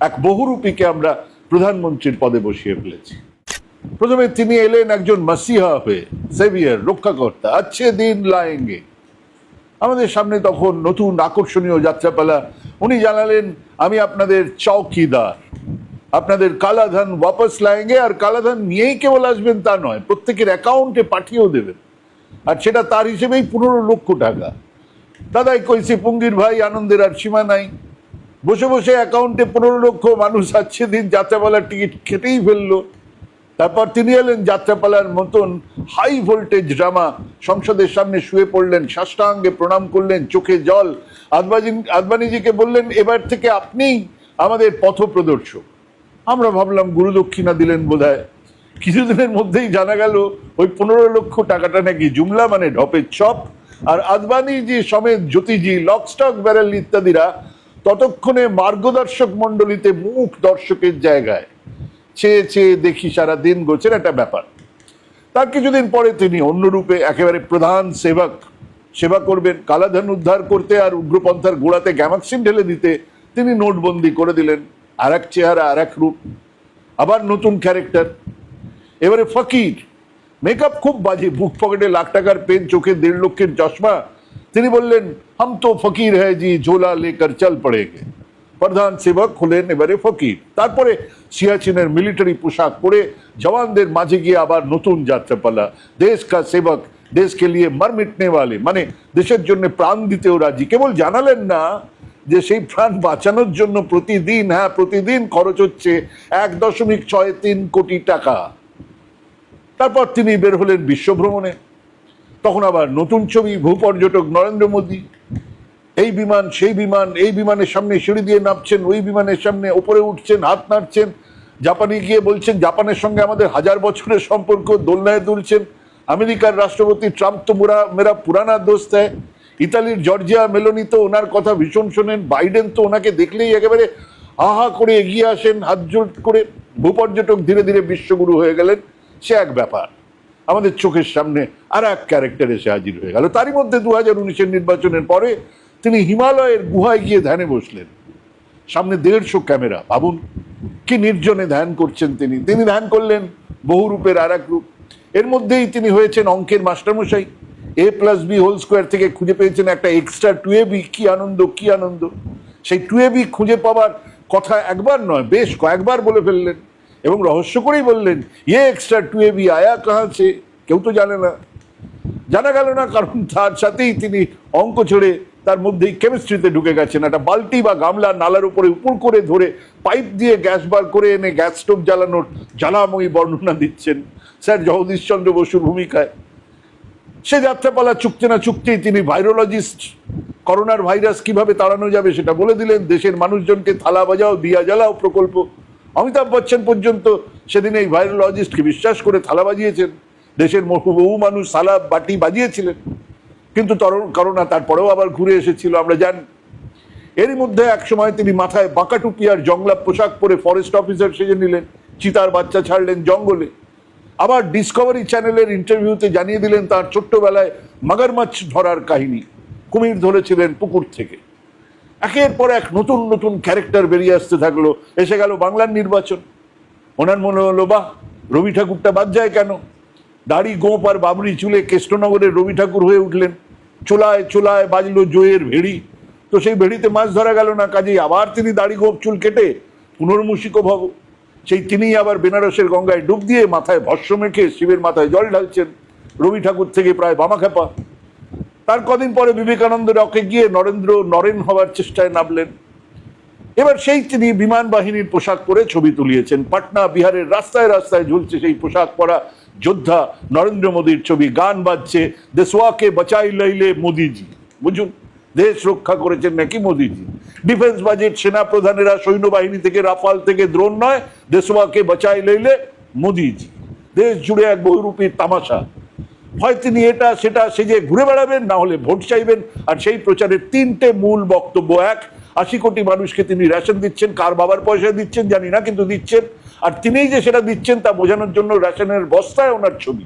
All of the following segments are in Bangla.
এক বহুরূপীকে আমরা প্রধানমন্ত্রীর পদে বসিয়ে ফেলেছি। প্রথমে তিনি এলেন একজন মাসিহা হয়ে, সেভিয়ার, রক্ষাকর্তা। আচ্ছে দিন লায়েঙ্গে আমাদের সামনে তখন নতুন আকর্ষণীয় যাত্রাপালা। উনি জানালেন, আমি আপনাদের চৌকিদার। আপনাদের কালাধান ওয়াপস লায়েঙ্গে আর কালাধান নিয়েই কেবল আসবেন তা নয়, প্রত্যেকের অ্যাকাউন্টে পাঠিয়েও দেবেন। আর সেটা তার হিসেবেই পনেরো লক্ষ টাকা। দাদাই কইছে, পুঙ্গির ভাই আনন্দের আর সীমা নাই। বসে বসে অ্যাকাউন্টে পনেরো লক্ষ মানুষ আসছে দিন যাত্রাপালার টিকিট কেটেই ফেলল। তারপর তিনি এলেন যাত্রাপালার মতন হাই ভোল্টেজ ড্রামা সংসদের সামনে শুয়ে পড়লেন, সাষ্টাঙ্গে প্রণাম করলেন, চোখে জল। আদবাজি, আদবানিজিকে বললেন, এবার থেকে আপনিই আমাদের পথ প্রদর্শক আমরা ভাবলাম গুরুদক্ষিণা দিলেন বোধহয়। কিছুদিনের মধ্যেই জানা গেল, ওই পনেরো লক্ষ টাকাটা নাকি জুমলা মানে ঢপের চপ আর আদবানিজি সমেত জ্যোতিজি লকস্টক ব্যারেল ইত্যাদিরা ততক্ষণে মার্গদর্শক মণ্ডলীতে মুখ দর্শকের জায়গায়। চেয়ে চেয়ে দেখি সারা দিন গোছের একটা ব্যাপার। তার কিছুদিন পরে তিনি অন্য রূপে একেবারে প্রধান সেবক, সেবা করবেন, কালাধন উদ্ধার করতে আর উগ্রপন্থার গোড়াতে গ্যামাক্সিন ঢেলে দিতে তিনি নোটবন্দি করে দিলেন। আর এক চেহারা আর এক রূপ। আবার নতুন ক্যারেক্টার এবারে ফকির। মেকআপ খুব বাজে, বুক পকেটে লাখ টাকার পেন চোখে দেড় লক্ষের চশমা তিনি বললেন হাম তো ফকির হ্যায় জি, ঝোলা লেকর, চল পড়েগে। প্রধান সেবক হলেন এবারে ফকির। তারপরে সিয়াচিনের মিলিটারি পোশাক পরে জওয়ানদের মাঝে গিয়ে আবার নতুন যাত্রাপালা। দেশ কা সেবক দেশকে লিয়ে মর মিটনে ওয়ালে। মানে দেশের জন্য প্রাণ দিতেও রাজি কেবল জানালেন না যে সেই প্রাণ বাঁচানোর জন্য প্রতিদিন হ্যাঁ প্রতিদিন খরচ হচ্ছে এক দশমিক ছয় তিন কোটি টাকা। তারপর তিনি বের হলেন বিশ্বভ্রমণে তখন আবার নতুন ছবি ভূপর্যটক নরেন্দ্র মোদী। এই বিমান, সেই বিমান, এই বিমানের সামনে সিঁড়ি দিয়ে নামছেন, ওই বিমানের সামনে ওপরে উঠছেন, হাত নাড়ছেন। জাপানে গিয়ে বলছেন, জাপানের সঙ্গে আমাদের হাজার বছরের সম্পর্ক, দোলনায় তুলছেন আমেরিকার রাষ্ট্রপতি ট্রাম্প তো মুরা, মেরা পুরানা দোস্ত হ্যায়। ইতালির জর্জিয়া মেলোনি তো ওনার কথা ভীষণ শোনেন। বাইডেন তো ওনাকে দেখলেই একেবারে আহা করে এগিয়ে আসেন, হাত জোট করে। ভূপর্যটক ধীরে ধীরে বিশ্বগুরু হয়ে গেলেন। সে এক ব্যাপার। আমাদের চোখের সামনে আর এক ক্যারেক্টার এসে হাজির হয়ে গেল। তারই মধ্যে দু হাজার উনিশের নির্বাচনের পরে তিনি হিমালয়ের গুহায় গিয়ে ধ্যানে বসলেন। সামনে দেড়শো ক্যামেরা, ভাবুন কি নির্জনে ধ্যান করছেন তিনি। তিনি ধ্যান করলেন বহু রূপের আর এক রূপ। এর মধ্যেই তিনি হয়েছেন অঙ্কের মাস্টারমশাই। A plus B whole square থেকে খুঁজে পেয়েছেন একটা এক্সট্রা টু এ বি কি আনন্দ কি আনন্দ। সেই টু এ বি খুঁজে পাওয়ার কথা একবার নয়, বেশ কয়েকবার বলে ফেললেন। এবং রহস্য করেই বললেন ইয়ে এক্সট্রা টু এ বি আয়া কাহা কাহাছে কেউ তো জানে না। জানা গেল না, কারণ তার সাথেই তিনি অঙ্ক ছেড়ে তার মধ্যেই কেমিস্ট্রিতে ঢুকে গেছেন। একটা বালতি বা গামলা নালার উপরে উপর করে ধরে পাইপ দিয়ে গ্যাস বার করে এনে গ্যাস স্টোভ জ্বালানোর জ্বালাময়ী বর্ণনা দিচ্ছেন স্যার জগদীশচন্দ্র বসুর ভূমিকায়। সে যাত্রাপালা চুকতে না চুকতেই তিনি ভাইরোলজিস্ট করোনার ভাইরাস কীভাবে তাড়ানো যাবে সেটা বলে দিলেন। দেশের মানুষজনকে থালা বাজাও, দিয়া জ্বালাও প্রকল্প। অমিতাভ বচ্চন পর্যন্ত সেদিন এই ভাইরোলজিস্টকে বিশ্বাস করে থালা বাজিয়েছেন। দেশের বহু মানুষ থালা বাটি বাজিয়েছিলেন। কিন্তু তর- করোনা তারপরেও আবার ঘুরে এসেছিল, আমরা জানি। এরই মধ্যে এক সময় তিনি মাথায় বাঁকা টুপি আর জংলা পোশাক পরে ফরেস্ট অফিসার সেজে নিলেন, চিতার বাচ্চা ছাড়লেন জঙ্গলে। আবার ডিসকভারি চ্যানেলের ইন্টারভিউতে জানিয়ে দিলেন তার ছোট্টবেলায় মাগারমাছ ধরার কাহিনী। কুমির ধরেছিলেন পুকুর থেকে। একের পর এক নতুন নতুন ক্যারেক্টার বেরিয়ে আসতে থাকল। এসে গেল বাংলার নির্বাচন। ওনার মনে হলো, বাহ, রবি ঠাকুরটা বাদ যায় কেন? দাড়ি গোপ আর বাবরি চুলে কেষ্টনগরের রবি ঠাকুর হয়ে উঠলেন। চোলায় চোলায় বাজলো জয়ের ভেড়ি। তো সেই ভেড়িতে মাছ ধরা গেল না, কাজেই আবার তিনি দাড়ি গোপ চুল কেটে পুনর্মুষিক ভব সেই তিনিই আবার বেনারসের গঙ্গায় ডুব দিয়ে মাথায় ভস্য মেখে শিবের মাথায় জল ঢালছেন। রবি ঠাকুর থেকে প্রায় বামাখ্যাপা তার কদিন পরে বিবেকানন্দ রকে গিয়ে নরেন্দ্র নরেন হওয়ার চেষ্টায় নামলেন। এবার সেই তিনি বিমান বাহিনীর পোশাক পরে ছবি তুলিয়েছেন। পাটনা বিহারের রাস্তায় রাস্তায় ঝুলছে সেই পোশাক পরা যোদ্ধা নরেন্দ্র মোদীর ছবি। গান বাজছে, দেশওয়াকে বাঁচাই লাইলে মোদিজি। বুঝুন, দেশ রক্ষা করেছেন নাকি মোদিজি? ডিফেন্স বাজেট সেনা প্রধানেরা সৈন্যবাহিনী থেকে রাফাল থেকে দ্রোণ নয়, দেশওয়াকে বাঁচাই লইলে মোদিজি। দেশ জুড়ে এক বহুরূপী তামাশা। হয় তিনি এটা, সেটা সেজে ঘুরে বেড়াবেন, না হলে ভোট চাইবেন। আর সেই প্রচারের তিনটে মূল বক্তব্য, এক, আশি কোটি মানুষকে তিনি রেশন দিচ্ছেন, কার বাবার পয়সা দিচ্ছেন, জানি না, কিন্তু দিচ্ছেন। আর তিনিই যে সেটা দিচ্ছেন, তা বোঝানোর জন্য রেশনের বস্তায় ওনার ছবি।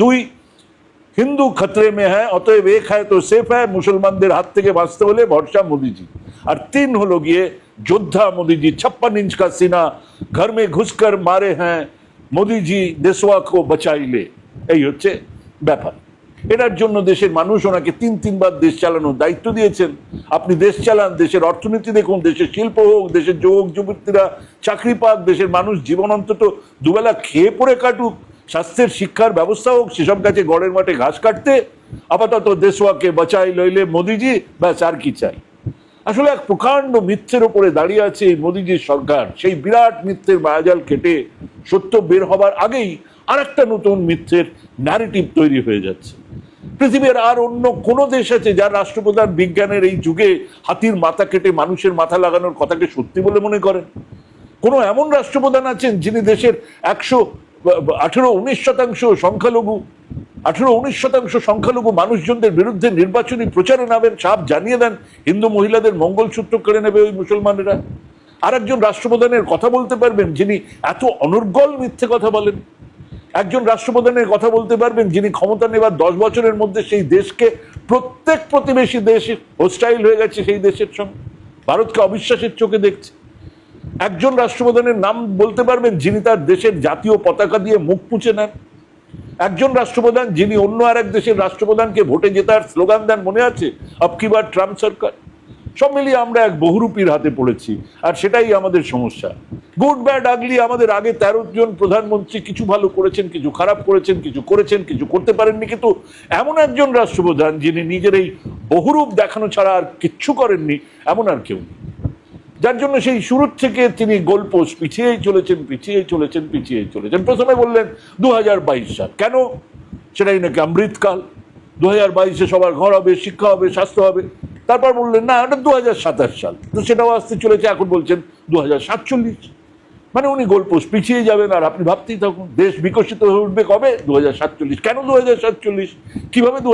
দুই, হিন্দু খতরে মে হ্যাঁ অতএব এক হ্যায় তো সেফ হ্যায়, মুসলমানদের হাত থেকে বাঁচতে হলে ভরসা মোদিজি। আর তিন হলো গিয়ে যোদ্ধা মোদিজি ছাপ্পান ইঞ্চ কা সিনা, ঘর মে ঘুসকর মারে হ্যাঁ মোদিজি দেশওয়া কো বাঁচাইলে। এই হচ্ছে ব্যাপার। এটার জন্য দেশের মানুষ ওনাকে তিন তিনবার দেশ চালানোর দায়িত্ব দিয়েছেন। আপনি দেশ চালান, দেশের অর্থনীতি দেখুন, দেশের শিল্প হোক, দেশের যুবক, যুবতীরা চাকরি পাক, দেশের মানুষ জীবন অন্তত দুবেলা খেয়ে পড়ে কাটুক, স্বাস্থ্যের শিক্ষার ব্যবস্থা হোক, সেসব গাছে গড়ের মাঠে ঘাস কাটতে, আপাতত দেশওয়াকে বাঁচাই লইলে মোদিজি, ব্যাস, আর কি চাই। আসলে এক প্রকাণ্ড মিথ্যের ওপরে দাঁড়িয়ে আছে এই মোদিজির সরকার। সেই বিরাট মিথ্যের মায়াজাল কেটে সত্য বের হবার আগেই আর একটা নতুন মিথ্যের ন্যারেটিভ তৈরি হয়ে যাচ্ছে। পৃথিবীর আর অন্য কোন দেশ আছে যার রাষ্ট্রপ্রধান বিজ্ঞানের এই যুগে হাতির মাথা কেটে মানুষের মাথা লাগানোর কথাকে সত্যি বলে মনে করেন? কোন এমন রাষ্ট্রপ্রধান আছেন যিনি দেশের একশো, আঠেরো, উনিশ শতাংশ সংখ্যালঘু, আঠেরো, উনিশ শতাংশ সংখ্যালঘু মানুষজনদের বিরুদ্ধে নির্বাচনী প্রচারে নামেন সাপ জানিয়ে দেন হিন্দু মহিলাদের মঙ্গলসূত্র কেড়ে নেবে ওই মুসলমানেরা। আর একজন রাষ্ট্রপ্রধানের কথা বলতে পারবেন যিনি এত অনর্গল মিথ্যে কথা বলেন। একজন রাষ্ট্রপ্রধানের কথা বলতে পারবেন, যিনি ক্ষমতা নেবার দশ বছরের মধ্যে সেই দেশকে, প্রত্যেক প্রতিবেশী দেশ হোস্টাইল হয়ে গেছে সেই দেশের সঙ্গে। ভারতকে অবিশ্বাসের চোখে দেখছে। একজন রাষ্ট্রপ্রধানের নাম বলতে পারবেন, যিনি তার দেশের জাতীয় পতাকা দিয়ে মুখ পুছে নেন। একজন রাষ্ট্রপ্রধান, যিনি অন্য আর এক দেশের রাষ্ট্রপ্রধানকে ভোটে জেতার স্লোগান দেন, মনে আছে? আপকিবার ট্রাম্প সরকার? সব মিলিয়ে আমরা এক বহুরূপীর হাতে পড়েছি, আর সেটাই আমাদের সমস্যা। গুড ব্যাড আগলি আমাদের আগে তেরো জন প্রধানমন্ত্রী কিছু ভালো করেছেন, কিছু খারাপ করেছেন, কিছু করেছেন, কিছু করতে পারেননি, কিন্তু এমন একজন রাষ্ট্রপ্রধান যিনি নিজের এই বহুরূপ দেখানো ছাড়া আর কিচ্ছু করেননি, এমন আর কেউ যার জন্য সেই শুরুর থেকে তিনি গোলপোস্ট পিছিয়েই চলেছেন পিছিয়েই চলেছেন পিছিয়েই চলেছেন। প্রথমে বললেন দু হাজার বাইশ সাল। কেন? সেটাই নাকি অমৃতকাল। দু হাজার বাইশে সবার ঘর হবে, শিক্ষা হবে, স্বাস্থ্য হবে। তারপর বললেন, না দুহাজার সাতাশ সাল। তো সেটাও আসতে চলেছে, এখন বলছেন দু হাজার সাতচল্লিশ। মানে উনি গোলপোস্ট পিছিয়ে যাবেন আর আপনি ভাবতেই থাকুন, দেশ বিকশিত হয়ে উঠবে কবে? দুহাজার সাতচল্লিশ। কেন দু কীভাবে দু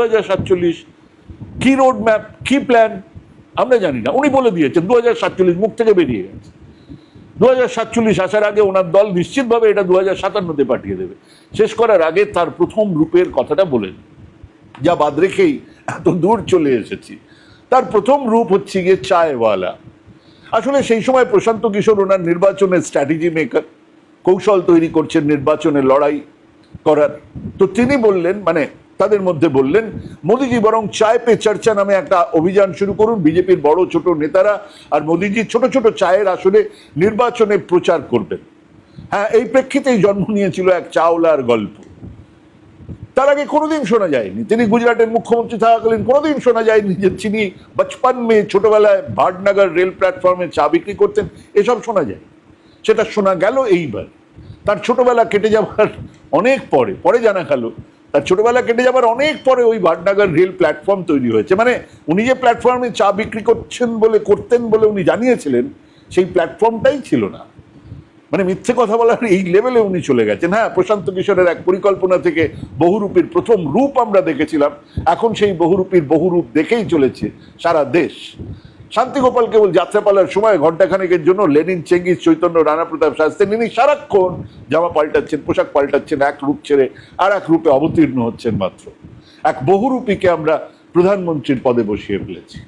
কি রোড ম্যাপ? কি প্ল্যান? আমরা জানি না। উনি বলে দিয়েছেন দু হাজার সাতচল্লিশ মুখ থেকে বেরিয়ে গেছে। দু হাজার সাতচল্লিশ আসার আগে ওনার দল নিশ্চিতভাবে এটা দু হাজার পাঠিয়ে দেবে। শেষ করার আগে তার প্রথম রূপের কথাটা বলেন। যা বাদ রেখেই এত দূর চলে এসেছি। তার প্রথম রূপ হচ্ছে গিয়ে চায়ওয়ালা। আসলে সেই সময় প্রশান্ত কিশোর ওনার নির্বাচনের স্ট্র্যাটেজি মেকার কৌশল তৈরি করছেন নির্বাচনে লড়াই করার। তো তিনি বললেন মানে তাদের মধ্যে বললেন, মোদিজি, বরং চায় পে চর্চা নামে একটা অভিযান শুরু করুন। বিজেপির বড় ছোট নেতারা আর মোদিজি ছোট ছোট চায়ের আসলে নির্বাচনে প্রচার করবেন। হ্যাঁ এই প্রেক্ষিতেই জন্ম নিয়েছিল এক চাওলার গল্প। তার আগে কোনোদিন শোনা যায়নি। তিনি গুজরাটের মুখ্যমন্ত্রী থাকাকালীন কোনোদিন শোনা যায়নি যে তিনি বচপন মেয়ে ছোটবেলায় ভাটনগর রেল প্ল্যাটফর্মে চা বিক্রি করতেন। এসব শোনা যায় সেটা শোনা গেল এইবার। তার ছোটবেলা কেটে যাবার অনেক পরে পরে জানা গেল, তার ছোটবেলা কেটে যাবার অনেক পরে ওই ভাটনগর রেল প্ল্যাটফর্ম তৈরি হয়েছে। মানে উনি যে প্ল্যাটফর্মে চা বিক্রি করছেন বলে, করতেন বলে উনি জানিয়েছিলেন, সেই প্ল্যাটফর্মটাই ছিল না। মানে মিথ্যে কথা বলার এই লেভেলে উনি চলে গেছেন। হ্যাঁ প্রশান্ত কিশোরের এক পরিকল্পনা থেকে বহুরূপীর প্রথম রূপ আমরা দেখেছিলাম। এখন সেই বহুরূপীর বহুরূপ দেখেই চলেছে সারা দেশ। শান্তিগোপাল কেবল যাত্রাপালার সময় ঘন্টাখানেকের জন্য লেনিন, চেঙ্গিস, চৈতন্য রানা প্রতাপ শাস্ত্রী তিনি সারাক্ষণ জামা পাল্টাচ্ছেন, পোশাক পাল্টাচ্ছেন, এক রূপ ছেড়ে আর এক রূপে অবতীর্ণ হচ্ছেন মাত্র। এক বহুরূপীকে আমরা প্রধানমন্ত্রীর পদে বসিয়ে ফেলেছি।